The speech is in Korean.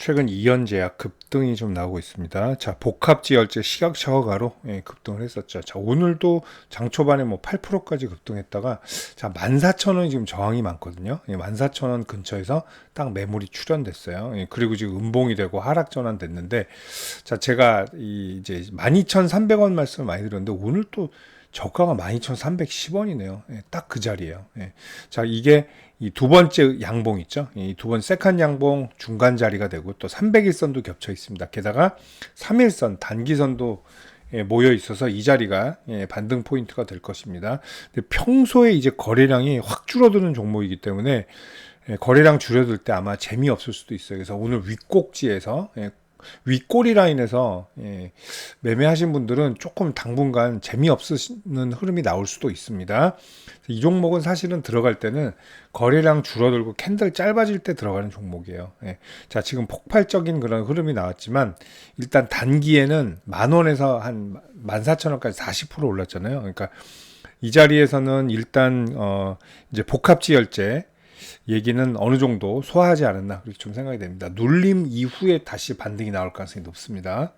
최근 이연제약 급등이 좀 나오고 있습니다. 자, 복합지열제 시각저하가로 예, 급등을 했었죠. 자, 오늘도 장 초반에 뭐 8%까지 급등했다가 자, 14,000원이 지금 저항이 많거든요. 예, 14,000원 근처에서 딱 매물이 출현됐어요. 예, 그리고 지금 음봉이 되고 하락 전환 됐는데 자, 제가 이 이제 12,300원 말씀을 많이 드렸는데 오늘 또 저가가 12,310원이네요. 딱그 자리예요. 예. 자, 이게 이 두 번째 양봉 있죠. 이 두 번 세컨 양봉 중간 자리가 되고 또 300일선도 겹쳐 있습니다. 게다가 3일선 단기선도 예, 모여 있어서 이 자리가 예, 반등 포인트가 될 것입니다. 평소에 이제 거래량이 확 줄어드는 종목이기 때문에 예, 거래량 줄어들 때 아마 재미없을 수도 있어요. 그래서 오늘 윗꼭지에서 예, 윗꼬리 라인에서 예, 매매하신 분들은 조금 당분간 재미없으시는 흐름이 나올 수도 있습니다. 이 종목은 사실은 들어갈 때는 거래량 줄어들고 캔들 짧아질 때 들어가는 종목이에요. 예. 자, 지금 폭발적인 그런 흐름이 나왔지만 일단 단기에는 만 원에서 한 만 사천 원까지 40% 올랐잖아요. 그러니까 이 자리에서는 일단 어 이제 복합지열제 얘기는 어느 정도 소화하지 않았나 그렇게 좀 생각이 됩니다. 눌림 이후에 다시 반등이 나올 가능성이 높습니다.